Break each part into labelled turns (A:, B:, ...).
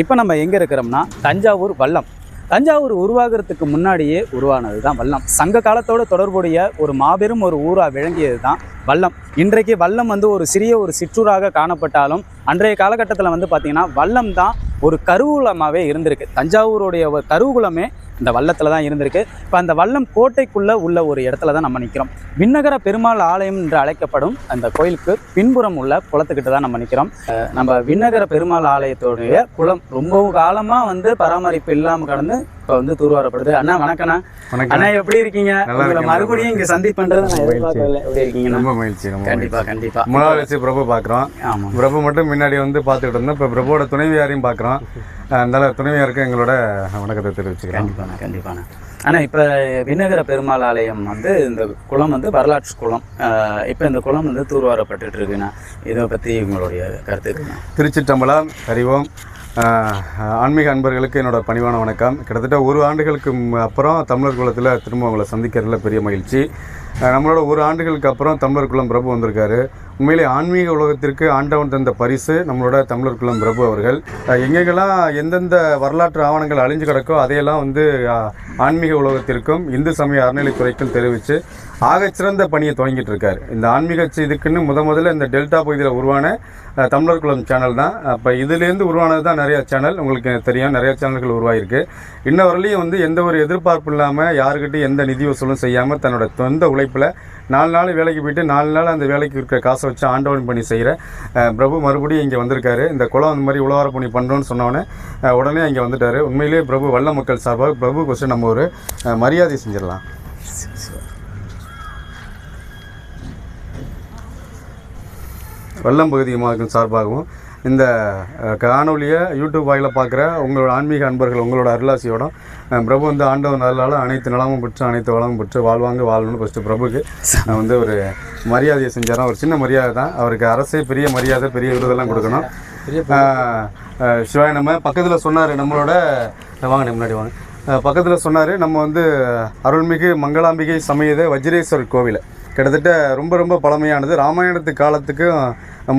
A: இப்போ நம்ம எங்கே இருக்கிறோம்னா தஞ்சாவூர் வல்லம். தஞ்சாவூர் உருவாகிறதுக்கு முன்னாடியே உருவானது தான் வல்லம். சங்க காலத்தோட தொடர்புடைய ஒரு மாபெரும் ஒரு ஊராக விளங்கியது தான் வல்லம். இன்றைக்கு வல்லம் வந்து ஒரு சிறிய ஒரு சிற்றூராக காணப்பட்டாலும் அன்றைய காலகட்டத்தில் வந்து பார்த்திங்கன்னா வல்லம் தான் ஒரு கருவூலமாகவே இருந்திருக்கு. தஞ்சாவூருடைய ஒரு கருவூலமே இந்த வல்லத்தில் தான் இருந்திருக்கு. இப்போ அந்த வல்லம் கோட்டைக்குள்ளே உள்ள ஒரு இடத்துல தான் நம்ம நிற்கிறோம் விண்ணகர பெருமாள் ஆலயம் என்று அழைக்கப்படும் அந்த கோயிலுக்கு பின்புறம் உள்ள குளத்துக்கிட்ட தான் நம்ம நிற்கிறோம் நம்ம விண்ணகர பெருமாள் ஆலயத்துடைய குளம் ரொம்பவும் காலமாக வந்து பராமரிப்பு இல்லாமல் கடந்து இப்போ வந்து தூர்வாரப்படுது. அண்ணா வணக்கண்ணா
B: வணக்கம்
A: அண்ணா எப்படி இருக்கீங்க? உங்களை. மறுபடியும் இங்கே சந்திப்புன்றது நான் எதிர்பார்க்கல எப்படி இருக்கீங்கண்ணா?
B: ரொம்ப மகிழ்ச்சி ரொம்ப
A: கண்டிப்பா கண்டிப்பா.
B: மூணாவது வச்சு பிரபு பார்க்குறோம்
A: ஆமாம்
B: பிரபு மட்டும் முன்னாடி வந்து பார்த்துக்கிட்டு இருந்தோம். இப்போ பிரபுவோட துணைவியாரையும் பார்க்குறோம் அதனால துணைவியாருக்கு எங்களோட வணக்கத்தை தெரிவிச்சுக்கிறோம்.
A: கண்டிப்பாண்ணா கண்டிப்பாண்ணா. ஆனால் இப்போ விண்ணகர பெருமாள் ஆலயம் வந்து இந்த குளம் வந்து வரலாற்று குளம். இப்போ இந்த குளம் வந்து தூர்வாரப்பட்டுட்டு இருக்குண்ணா. இதை பற்றி உங்களுடைய கருத்து இருக்குண்ணா.
B: திருச்சிற்றம்பலம் அறிவோம். ஆன்மீக அன்பர்களுக்கு என்னோட பணிவான வணக்கம். கிட்டத்தட்ட ஒரு ஆண்டுகளுக்கு அப்புறம் தமிழர் குலத்தில் திரும்ப உங்களை சந்திக்கிறதுல பெரிய மகிழ்ச்சி. நம்மளோட ஒரு ஆண்டுகளுக்கு அப்புறம் தமிழர் குலம் பிரபு வந்திருக்காரு. உண்மையிலே ஆன்மீக உலகத்திற்கு ஆண்டவன் தந்த பரிசு நம்மளோட தமிழர் குலம் பிரபு அவர்கள். எங்கெங்கெல்லாம் எந்தெந்த வரலாற்று ஆவணங்கள் அழிஞ்சு கிடக்கோ அதையெல்லாம் வந்து ஆன்மீக உலகத்திற்கும் இந்து சமய அறநிலைத்துறைக்கும் தெரிவித்து ஆகச்சிறந்த பணியை தொடங்கிட்டு இருக்காரு. இந்த ஆன்மீக இதுக்குன்னு முத முதல்ல இந்த டெல்டா பகுதியில் உருவான தமிழர் குலம் சேனல் தான். அப்போ இதுலேருந்து உருவானது தான் நிறையா சேனல் உங்களுக்கு தெரியும் நிறையா சேனல்கள் உருவாயிருக்கு. இன்ன வரலையும் வந்து எந்த ஒரு எதிர்பார்ப்பு இல்லாமல் யாருக்கிட்டையும் எந்த நிதி வசூலும் செய்யாமல் தன்னோட சொந்த வாய்ப்பில் நாலு நாள் வேலைக்கு போயிட்டு நாலு நாள் அந்த வேலைக்கு இருக்கிற காசை வச்சு ஆண்டவன் பண்ணி செய்கிற பிரபு மறுபடியும் இங்கே வந்திருக்காரு. இந்த குளம் அந்த மாதிரி உழவார பண்ணி பண்ணுறோன்னு சொன்னோன்னே உடனே இங்கே வந்துட்டார். உண்மையிலேயே பிரபு வல்ல மக்கள் சார்பாக பிரபு கொஸ்டின் நம்ம ஒரு மரியாதை செஞ்சிடலாம். வல்லம் பகுதி மாவட்டம் சார்பாகவும் இந்த அஹ், காணொளியை யூடியூப் வாயில பார்க்குற உங்களோட ஆன்மீக அன்பர்கள் உங்களோட அருளாசியோட பிரபு வந்து ஆண்டவன் நல்லால அனைத்து நலமும் பெற்று அனைத்து வளமும் பெற்று வாழ்வாங்க வாழணும்னு ஃபஸ்ட்டு பிரபுக்கு. நான் வந்து ஒரு மரியாதையை செஞ்சாராம் ஒரு சின்ன மரியாதை தான். அவருக்கு அரசே பெரிய மரியாதை பெரிய விருதெல்லாம் கொடுக்கணும். சிவாய நம்ம பக்கத்தில் சொன்னார் நம்மளோட வாங்க முன்னாடி வாங்க. பக்கத்தில் சொன்னார் நம்ம வந்து அருள்மிகு மங்களாம்பிகை சமேத வஜ்ரேஸ்வரர் கோவில். கிட்டத்தட்ட ரொம்ப ரொம்ப பழமையானது. ராமாயணத்து காலத்துக்கும்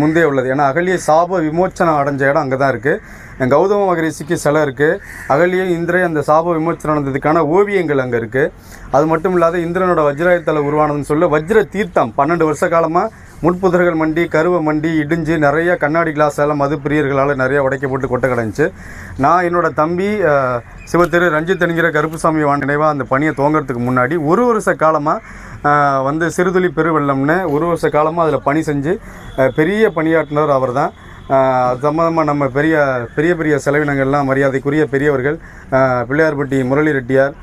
B: முந்தைய உள்ளது. ஏன்னா அகலிய சாப விமோச்சனம் அடைஞ்ச இடம் அங்கே தான் இருக்குது கௌதம மகரிஷிக்கு சிலை இருக்குது அகலியும் இந்திரே அந்த சாப விமோச்சனம் நடந்ததுக்கான ஓவியங்கள் அங்கே இருக்குது அது மட்டும் இல்லாத இந்திரனோட வஜ்ராயத்தில் உருவானதுன்னு சொல்ல வஜ்ர தீர்த்தம். பன்னெண்டு வருஷ காலமாக முட்புதர்கள் மண்டி கருவை மண்டி இடிஞ்சு நிறைய கண்ணாடி கிளாஸ் எல்லாம் மது பிரியர்களால் நிறைய உடைக்கப்பட்டு கொட்டை கிடந்துச்சு நான் என்னோட தம்பி சிவத்திரு ரஞ்சித் என்கிற கருப்புசாமி வாண்ட நினைவாக அந்த பணியை துவங்குறதுக்கு முன்னாடி ஒரு வருஷ காலமாக வந்து சிறுதுளி பெருவெள்ளம்னு ஒரு வருஷ காலமாக அதில் பணி செஞ்சு பெரிய பணியாற்றினர் அவர் தான் அது சம்மந்தமாக நம்ம பெரிய பெரிய பெரிய செலவினங்கள்லாம் மரியாதைக்குரிய பெரியவர்கள் பிள்ளையார்பட்டி முரளி ரெட்டியார்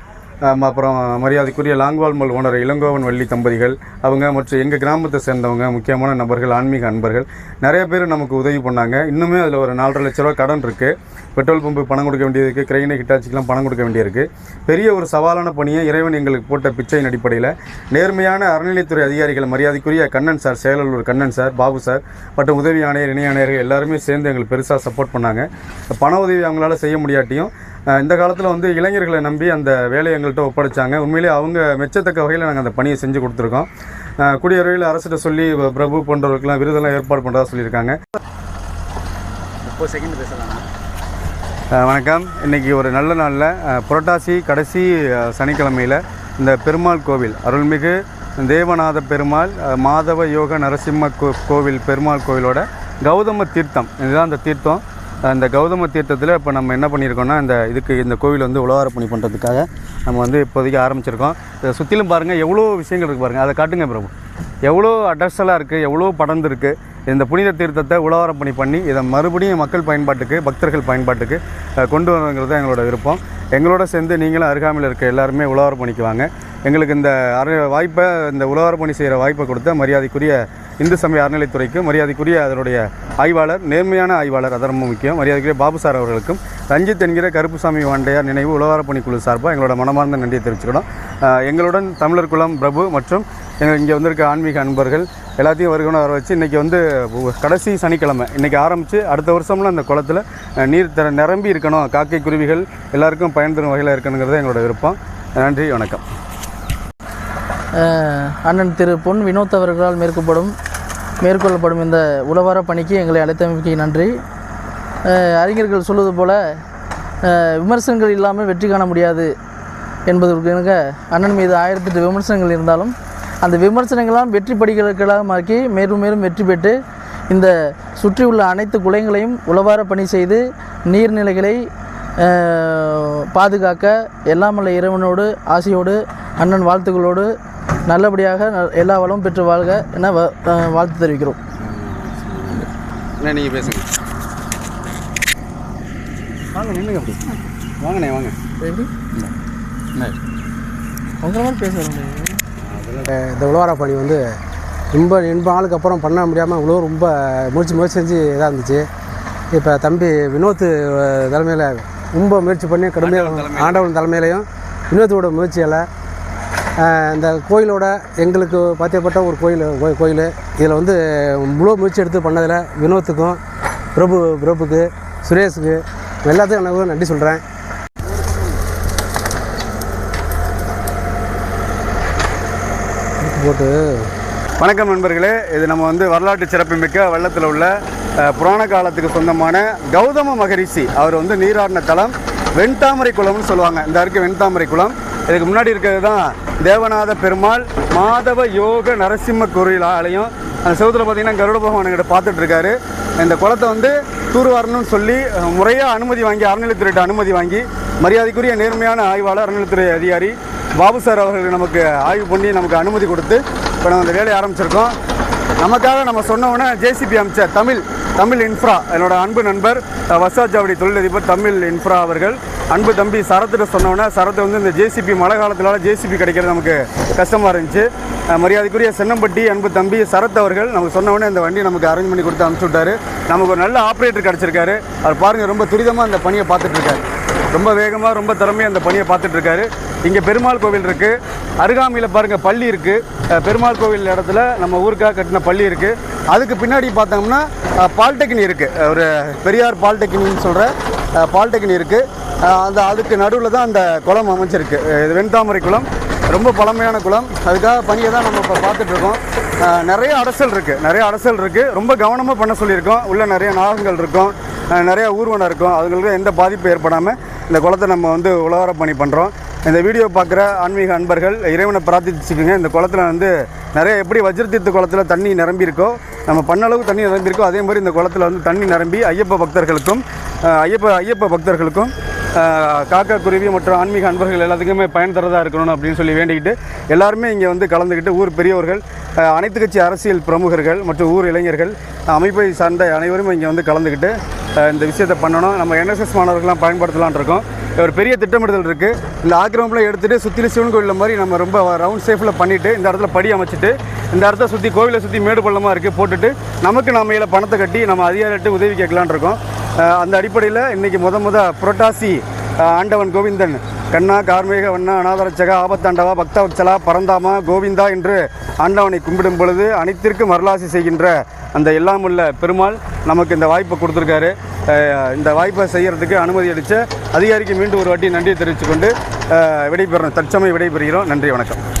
B: அப்புறம் மரியாதைக்குரிய லாங்வால்மல் ஓனர் இளங்கோவன் வள்ளி தம்பதிகள் அவங்க மற்றும் எங்கள் கிராமத்தை சேர்ந்தவங்க முக்கியமான நபர்கள் ஆன்மீக அன்பர்கள். நிறைய பேர் நமக்கு உதவி பண்ணாங்க. இன்னுமே அதில் ஒரு நாலரை லட்ச ரூபா கடன் இருக்குது பெட்ரோல் பம்பு பணம் கொடுக்க வேண்டியது இருக்குது கிரைனை ஹிட்டாச்சிக்கெலாம் பணம் கொடுக்க வேண்டியிருக்கு. பெரிய ஒரு சவாலான பணியை இறைவன் எங்களுக்கு போட்ட பிச்சையின் அடிப்படையில் நேர்மையான அறநிலைத்துறை அதிகாரிகள் மரியாதைக்குரிய Kannan sir Seyalur Kannan sir Babu sir மற்றும் உதவி ஆணையர் இணை ஆணையர்கள் எல்லாருமே சேர்ந்து எங்களுக்கு பெருசாக சப்போர்ட் பண்ணாங்க. பண உதவி அவங்களால செய்ய முடியாட்டியும் இந்த காலத்தில் வந்து இளைஞர்களை நம்பி அந்த வேலையை எங்கள்கிட்ட ஒப்படைச்சாங்க. உண்மையிலேயே அவங்க மெச்சத்தக்க வகையில் நாங்கள் அந்த பணியை செஞ்சு கொடுத்துருக்கோம். அஹ், கூடிய விரைவில் அரசிட்ட சொல்லி பிரபு போன்றவர்களுக்கெல்லாம் விருதெல்லாம் ஏற்பாடு பண்ணுறதா சொல்லியிருக்காங்க.
A: முப்பது செகண்ட் பேசலாம்ண்ணா
B: அஹ் வணக்கம். இன்றைக்கி ஒரு நல்ல நாளில் புரட்டாசி கடைசி சனிக்கிழமையில் இந்த பெருமாள் கோவில் அருள்மிகு தேவநாத பெருமாள் மாதவ யோக நரசிம்ம கோ கோவில் பெருமாள் கோவிலோட கௌதம தீர்த்தம். இதுதான் அந்த தீர்த்தம். அந்த கௌதம தீர்த்தத்தில் இப்போ நம்ம என்ன பண்ணியிருக்கோம்னா இந்த இதுக்கு இந்த கோவில் வந்து உழவார பணி பண்ணுறதுக்காக நம்ம வந்து இப்போதைக்கு ஆரம்பிச்சிருக்கோம். இதை சுற்றிலும் பாருங்கள் எவ்வளோ விஷயங்கள் இருக்குது பாருங்கள் அதை காட்டுங்க பிரபு. எவ்வளோ அட்ரஸலாக இருக்குது எவ்வளோ படர்ந்து இருக்குது இந்த புனித தீர்த்தத்தை உழவாரம் பணி பண்ணி இதை மறுபடியும் மக்கள் பயன்பாட்டுக்கு பக்தர்கள் பயன்பாட்டுக்கு கொண்டு வரணுங்கிறது தான் எங்களோட விருப்பம். எங்களோட சேர்ந்து நீங்களும் அருகாமையில் இருக்க எல்லாருமே உழவார பணிக்கு வாங்க. எங்களுக்கு இந்த அறநிலை வாய்ப்பை இந்த உழவார பணி செய்கிற வாய்ப்பை கொடுத்த மரியாதைக்குரிய இந்து சமய அறநிலைத்துறைக்கு மரியாதைக்குரிய அதனுடைய ஆய்வாளர் நேர்மையான ஆய்வாளர் அது ரொம்ப முக்கியம் மரியாதைக்குரிய பாபு சார் அவர்களுக்கும் ரஞ்சித் என்கிற கருப்புசாமி வாண்டையார் நினைவு உழவார பணிக்குழு சார்பாக எங்களோட மனமார்ந்த நன்றியை தெரிவிச்சுக்கிறோம். எங்களுடன் தமிழர் குலம் பிரபு மற்றும் எங்கள் இங்கே வந்திருக்க ஆன்மீக அன்பர்கள் எல்லாத்தையும் வருகணும் வர வச்சு இன்றைக்கி வந்து கடைசி சனிக்கிழமை இன்றைக்கி ஆரம்பித்து அடுத்த வருஷம்லாம் அந்த குளத்தில் நீர் தர நிரம்பி இருக்கணும் காக்கை குருவிகள் எல்லாருக்கும் பயன் தரும் வகையில் இருக்கணுங்கிறது எங்களோட விருப்பம். நன்றி வணக்கம்.
C: அண்ணன் திரு பொன் வினோத் அவர்களால் மேற்கொள்ளப்படும் மேற்கொள்ளப்படும் இந்த உழவார பணிக்கு எங்களை அழைத்தமைக்கு நன்றி. அறிஞர்கள் சொல்வது போல விமர்சனங்கள் இல்லாமல் வெற்றி காண முடியாது என்பதற்கு அண்ணன் மீது ஆயிரத்தெட்டு விமர்சனங்கள் இருந்தாலும் அந்த விமர்சனங்களாம் வெற்றி படிகளுக்களாக மாற்றி மேலும் மேலும் வெற்றி பெற்று இந்த சுற்றியுள்ள அனைத்து குலைங்களையும் உளவார பணி செய்து நீர்நிலைகளை பாதுகாக்க எல்லாமல்ல இறைவனோடு ஆசையோடு அண்ணன் வாழ்த்துக்களோடு நல்லபடியாக எல்லா வளமும் பெற்று வாழ்க என வாழ்த்து தெரிவிக்கிறோம்.
B: நீங்கள் பேசுங்க. வாங்க நின்றுங்க அப்படி. வாங்கண்ணே வாங்க.
C: எப்படி? உங்களை மாதிரி பேசுகிறேன்
D: இந்த உழவார பணி வந்து ரொம்ப ரொம்ப நாளுக்கு அப்புறம் பண்ண முடியாமல் இவ்வளோ ரொம்ப முயற்சி முயற்சி செஞ்சு இதாக இருந்துச்சு. இப்போ தம்பி வினோத் தலைமையில் ரொம்ப முயற்சி பண்ணி கடுமையாக ஆண்டவன் தலைமையிலையும் வினோத்தோட முயற்சியால் இந்த கோயிலோட எங்களுக்கு பாத்தியப்பட்ட ஒரு கோயில் கோ- கோயில். இதில் வந்து முழு முயற்சி எடுத்து பண்ணதில் வினோத்துக்கும் பிரபு பிரபுக்கு சுரேஷுக்கு எல்லாத்துக்கும் நான் நன்றி சொல்கிறேன் போட்டு.
B: வணக்கம் நண்பர்களே. இது நம்ம வந்து வரலாற்று சிறப்புமிக்க வெள்ளத்தில் உள்ள புராண காலத்துக்கு சொந்தமான கௌதம மகரிஷி. அவர் வந்து நீராடின தலம் வெண்தாமரை குளம்னு சொல்லுவாங்க. இந்த அருக்கு வெண்தாமரை குளம். இதுக்கு முன்னாடி இருக்கிறது தான் தேவநாத பெருமாள் மாதவ யோக நரசிம்ம கோயில் ஆலயம். அந்த செவத்தில் பார்த்தீங்கன்னா கருட பகவான் எங்கிட்ட பார்த்துட்டு இருக்காரு. இந்த குளத்தை வந்து தூர்வாரணும்னு சொல்லி முறையாக அனுமதி வாங்கி அறநிலைத்துறையிட்ட அனுமதி வாங்கி மரியாதைக்குரிய நேர்மையான ஆய்வாளர் அறநிலைத்துறை அதிகாரி பாபு சார் அவர்கள் நமக்கு ஆய்வு பண்ணி நமக்கு அனுமதி கொடுத்து இப்போ நம்ம அந்த வேலையை ஆரம்பிச்சிருக்கோம். நமக்காக நம்ம சொன்னோன்னே ஜேசிபி அமைச்சர் தமிழ் தமிழ் இன்ஃப்ரா என்னோட அன்பு நண்பர் வசாஜாவடி தொழிலதிபர் தமிழ் இன்ஃப்ரா அவர்கள் அன்பு தம்பி சரத்திட்ட சொன்னோன்னே சரத்து வந்து இந்த ஜேசிபி மழை காலத்தினால ஜேசிபி கிடைக்கிறது நமக்கு கஷ்டமாக இருந்துச்சு. மரியாதைக்குரிய சென்னம்பட்டி அன்பு தம்பி சரத் அவர்கள் நமக்கு சொன்னவொடனே இந்த வண்டி நமக்கு அரேஞ்ச் பண்ணி கொடுத்து அனுப்பிச்சு விட்டாரு நமக்கு ஒரு நல்ல ஆப்ரேட்டர் கிடச்சிருக்காரு. அவர் பாருங்கள் ரொம்ப துரிதமாக அந்த பணியை பார்த்துட்ருக்காரு ரொம்ப வேகமாக ரொம்ப திறமையாக அந்த பணியை பார்த்துட்ருக்காரு இங்கே பெருமாள் கோவில் இருக்குது அருகாமையில் பாருங்கள் பள்ளி இருக்குது பெருமாள் கோவில் இடத்துல நம்ம ஊருக்காக கட்டின பள்ளி இருக்குது அதுக்கு பின்னாடி பார்த்தோம்னா பால்டெக்னிக் இருக்குது ஒரு பெரியார் பால்டெக்னிக்னு சொல்கிற பால்டெக்னிக் இருக்குது அந்த அதுக்கு நடுவில் தான் அந்த குளம் அமைஞ்சிருக்கு. இது வெண்தாமரை குளம். ரொம்ப பழமையான குளம். அதுக்காக பணியை தான் நம்ம இப்போ பார்த்துட்ருக்கோம் நிறைய அடசல் இருக்குது நிறைய அடசல் இருக்குது ரொம்ப கவனமாக பண்ண சொல்லியிருக்கோம். உள்ளே நிறைய நாகங்கள் இருக்கும். நிறையா நிறைய ஊர்வனம் இருக்கும். அதுங்களுக்கு எந்த பாதிப்பும் ஏற்படாமல் இந்த குளத்தை நம்ம வந்து உலகார பணி பண்ணுறோம் இந்த வீடியோ பார்க்குற ஆன்மீக அன்பர்கள் இறைவனை பிரார்த்திச்சுக்கோங்க. இந்த குளத்தில் வந்து நிறைய எப்படி வஜ்ரத்தீர்த்த குளத்தில் தண்ணி நிரம்பியிருக்கோ நம்ம பண்ண அளவுக்கு தண்ணி நிரம்பியிருக்கோ அதே மாதிரி இந்த குளத்தில் வந்து தண்ணி நிரம்பி ஐயப்ப பக்தர்களுக்கும் ஐயப்ப ஐயப்ப பக்தர்களுக்கும் காக்கா குருவி மற்றும் ஆன்மீக அன்பர்கள் எல்லாத்துக்குமே பயன் தரதாக இருக்கணும் அப்படின்னு சொல்லி வேண்டிக்கிட்டு எல்லாருமே இங்கே வந்து கலந்துக்கிட்டு ஊர் பெரியவர்கள் அனைத்து கட்சி அரசியல் பிரமுகர்கள் மற்றும் ஊர் இளைஞர்கள் அமைப்பை சார்ந்த அனைவரும் இங்கே வந்து கலந்துக்கிட்டு இந்த விஷயத்தை பண்ணணும். நம்ம என்எஸ்எஸ் மாணவர்கள்லாம் பயன்படுத்தலான் இருக்கோம். ஒரு பெரிய திட்டமிடுதல் இருக்குது இந்த ஆக்கிரமிப்பில் எடுத்துகிட்டு சுற்றிலும் சிவன் கோயிலில் மாதிரி நம்ம ரொம்ப ரவுண்ட் சேஃபில் பண்ணிவிட்டு இந்த இடத்துல படி அமைச்சிட்டு இந்த இடத்த சுற்றி கோவிலை சுற்றி மேடு பள்ளமாக இருக்குது போட்டுட்டு நமக்கு நம்ம பணத்தை கட்டி நம்ம அதிகாரிட்டு உதவி கேட்கலான் இருக்கோம். அந்த அடிப்படையில் இன்றைக்கி முத முத புரட்டாசி ஆண்டவன் கோவிந்தன். கண்ணா கார்மேக வண்ணா அநாதரட்சக ஆபத்தாண்டவா பக்தவக்சலா பரந்தாமா கோவிந்தா என்று ஆண்டவனை கும்பிடும் பொழுது அனைத்திற்கும் வரலாசி செய்கின்ற அந்த எல்லாம் உள்ள பெருமாள் நமக்கு இந்த வாய்ப்பை கொடுத்துருக்காரு. இந்த வாய்ப்பை செய்கிறதுக்கு அனுமதி அளித்த அதிகாரிக்கு மீண்டும் ஒரு வாட்டி நன்றியை தெரிவித்துக்கொண்டு விடைபெறோம் தற்சமயம் விடைபெறுகிறோம். நன்றி வணக்கம்.